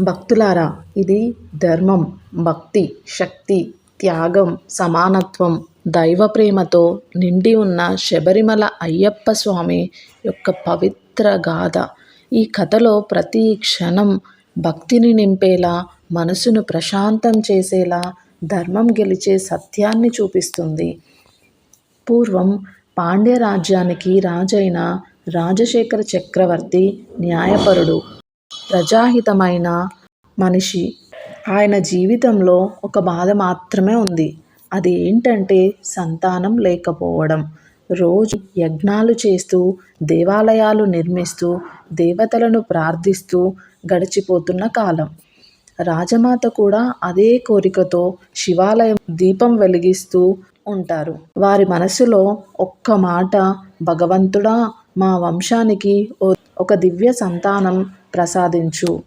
భక్తులారా ఇది ధర్మం భక్తి శక్తి త్యాగం సమానత్వం. దైవ ప్రేమతో నిండి ఉన్న శబరిమల అయ్యప్ప స్వామి యొక్క పవిత్ర గాథ. ఈ కథలో ప్రతి క్షణం భక్తిని నింపేలా మనసును ప్రశాంతం చేసేలా ధర్మం గెలిచే సత్యాన్ని చూపిస్తుంది. పూర్వం పాండ్య రాజ్యానికి రాజైన రాజశేఖర చక్రవర్తి న్యాయపరుడు ప్రజాహితమైన మనిషి. ఆయన జీవితంలో ఒక బాధ మాత్రమే ఉంది. అది ఏంటంటే సంతానం లేకపోవడం. రోజు యజ్ఞాలు చేస్తూ దేవాలయాలు నిర్మిస్తూ దేవతలను ప్రార్థిస్తూ గడిచిపోతున్న కాలం. రాజమాత కూడా అదే కోరికతో శివాలయం దీపం వెలిగిస్తూ ఉంటారు. వారి మనసులో ఒక్క మాట భగవంతుడా మా వంశానికి ఒక దివ్య సంతానం ప్రసాదించు.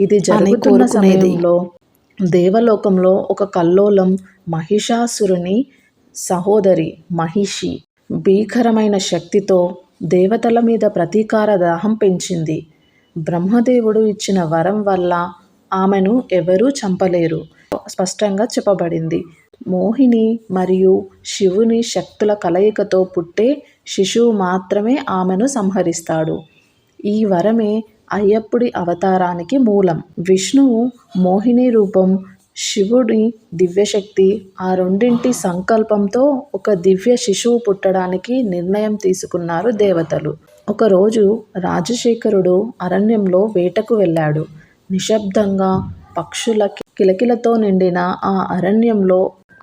ఇది జరుగుతున్న సమయంలో దేవలోకంలో ఒక కల్లోలం మహిషాసురుని సహోదరి మహిషి భీకరమైన శక్తితో దేవతల మీద ప్రతీకార దాహం పెంచింది. బ్రహ్మదేవుడు ఇచ్చిన వరం వల్ల ఆమెను ఎవరూ చంపలేరు స్పష్టంగా చెప్పబడింది. మోహిని మరియు శివుని శక్తుల కలయికతో పుట్టే శిశువు మాత్రమే ఆమెను సంహరిస్తాడు. ఈ వరమే అయ్యప్పుడి అవతారానికి మూలం. విష్ణువు మోహిని రూపం శివుడి దివ్యశక్తి ఆ రెండింటి సంకల్పంతో ఒక దివ్య శిశువు పుట్టడానికి నిర్ణయం తీసుకున్నారు దేవతలు. ఒకరోజు రాజశేఖరుడు అరణ్యంలో వేటకు వెళ్ళాడు. నిశ్శబ్దంగా పక్షుల కిలకిలతో నిండిన ఆ అరణ్యంలో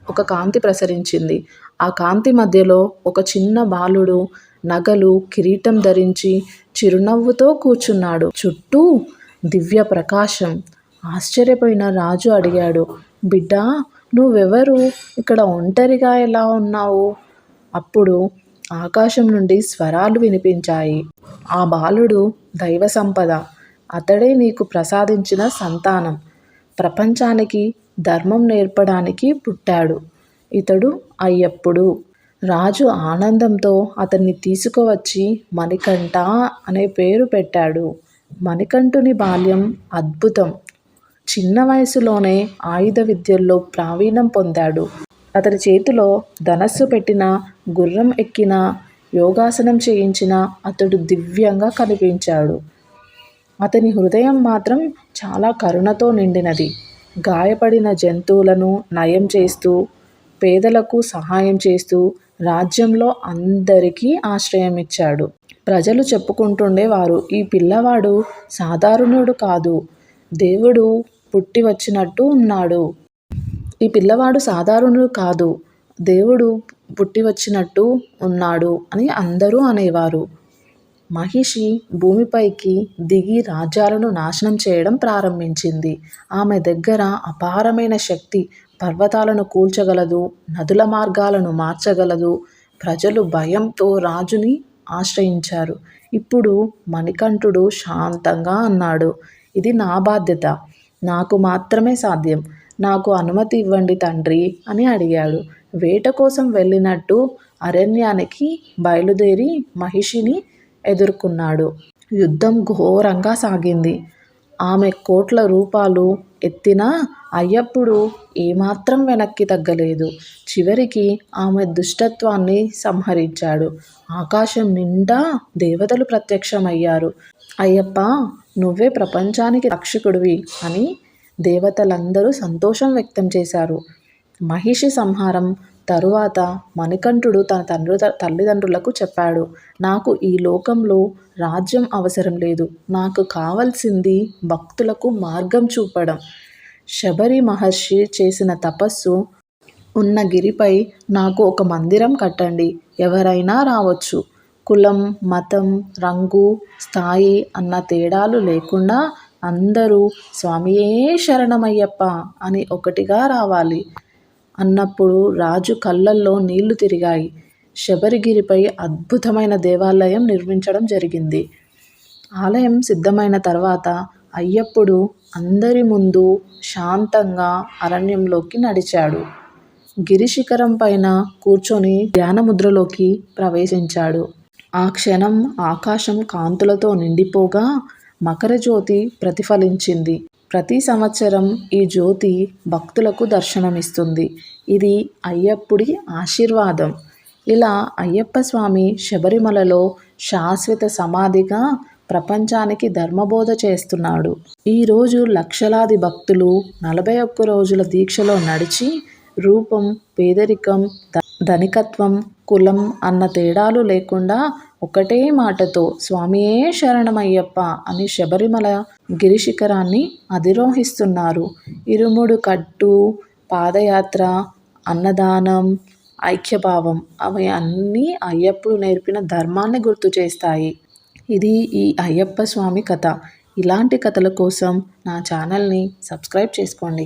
ఒక కాంతి ప్రసరించింది. ఆ కాంతి మధ్యలో ఒక చిన్న బాలుడు నగలు కిరీటం ధరించి చిరునవ్వుతో కూర్చున్నాడు. చుట్టూ దివ్య ప్రకాశం. ఆశ్చర్యపోయిన రాజు అడిగాడు బిడ్డా నువ్వెవరు? ఇక్కడ ఒంటరిగా ఎలా ఉన్నావు? అప్పుడు ఆకాశం నుండి స్వరాలు వినిపించాయి. ఆ బాలుడు దైవ సంపద. అతడే నీకు ప్రసాదించిన సంతానం. ప్రపంచానికి ధర్మం నేర్పడానికి పుట్టాడు. ఇతడు అయ్యప్పుడు. రాజు ఆనందంతో అతన్ని తీసుకువచ్చి మణికంఠ అనే పేరు పెట్టాడు. మణికంఠుని బాల్యం అద్భుతం. చిన్న వయసులోనే ఆయుధ విద్యల్లో ప్రావీణ్యం పొందాడు. అతని చేతిలో ధనస్సు పెట్టిన గుర్రం ఎక్కిన యోగాసనం చేయించిన అతడు దివ్యంగా కనిపించాడు. అతని హృదయం మాత్రం చాలా కరుణతో నిండినది. గాయపడిన జంతువులను నయం చేస్తూ పేదలకు సహాయం చేస్తూ రాజ్యంలో అందరికీ ఆశ్రయం ఇచ్చాడు ప్రజలు చెప్పుకుంటుండేవారు ఈ పిల్లవాడు సాధారణుడు కాదు. దేవుడు పుట్టి వచ్చినట్టు ఉన్నాడు. ఈ పిల్లవాడు సాధారణుడు కాదు. దేవుడు పుట్టి వచ్చినట్టు ఉన్నాడు అని అందరూ అనేవారు. మహిషి భూమిపైకి దిగి రాజ్యాలను నాశనం చేయడం ప్రారంభించింది. ఆమె దగ్గర అపారమైన శక్తి పర్వతాలను కూల్చగలదు నదుల మార్గాలను మార్చగలదు. ప్రజలు భయంతో రాజుని ఆశ్రయించారు. ఇప్పుడు మణికంఠుడు శాంతంగా అన్నాడు ఇది నా బాధ్యత. నాకు మాత్రమే సాధ్యం. నాకు అనుమతి ఇవ్వండి తండ్రి అని అడిగాడు. వేట కోసం వెళ్ళినట్టు అరణ్యానికి బయలుదేరి మహిషిని ఎదుర్కొన్నాడు. యుద్ధం ఘోరంగా సాగింది. ఆమె కోట్ల రూపాలు ఎత్తినా అయ్యప్పుడు ఏమాత్రం వెనక్కి తగ్గలేదు. చివరికి ఆమె దుష్టత్వాన్ని సంహరించాడు. ఆకాశం నిండా దేవతలు ప్రత్యక్షమయ్యారు. అయ్యప్ప నువ్వే ప్రపంచానికి రక్షకుడివి అని దేవతలందరూ సంతోషం వ్యక్తం చేశారు. మహిషి సంహారం తరువాత మణికంఠుడు తన తండ్రి తల్లిదండ్రులకు చెప్పాడు నాకు ఈ లోకంలో రాజ్యం అవసరం లేదు. నాకు కావలసింది భక్తులకు మార్గం చూపడం శబరి మహర్షి చేసిన తపస్సు ఉన్న గిరిపై నాకు ఒక మందిరం కట్టండి. ఎవరైనా రావచ్చు. కులం మతం రంగు స్థాయి అన్న తేడాలు లేకుండా అందరూ స్వామియే శరణమయ్యప్ప అని ఒకటిగా రావాలి. అన్నప్పుడు రాజు కళ్ళల్లో నీళ్ళు తిరిగాయి. శబరిగిరిపై అద్భుతమైన దేవాలయం నిర్మించడం జరిగింది. ఆలయం సిద్ధమైన తర్వాత అయ్యప్పుడు అందరి ముందు శాంతంగా అరణ్యంలోకి నడిచాడు. గిరిశిఖరం పైన కూర్చొని ధ్యానముద్రలోకి ప్రవేశించాడు. ఆ క్షణం ఆకాశం కాంతులతో నిండిపోగా మకరజ్యోతి ప్రతిఫలించింది. ప్రతి సంవత్సరం ఈ జ్యోతి భక్తులకు దర్శనమిస్తుంది. ఇది అయ్యప్పుడి ఆశీర్వాదం. ఇలా అయ్యప్ప స్వామి శబరిమలలో శాశ్వత సమాధిగా ప్రపంచానికి ధర్మబోధ చేస్తున్నాడు. ఈరోజు లక్షలాది భక్తులు నలభై ఒక్క రోజుల దీక్షలో నడిచి రూపం పేదరికం ధనికత్వం కులం అన్న తేడాలు లేకుండా ఒకటే మాటతో స్వామియే శరణమయ్యప్ప అని శబరిమల గిరిశిఖరాన్ని అధిరోహిస్తున్నారు. ఇరుముడు కట్టు పాదయాత్ర అన్నదానం ఐక్యభావం అవి అన్నీ అయ్యప్పుడు నేర్పిన ధర్మాన్ని గుర్తు చేస్తాయి. ఇది ఈ అయ్యప్ప స్వామి కథ. ఇలాంటి కథల కోసం నా ఛానల్ని సబ్స్క్రైబ్ చేసుకోండి.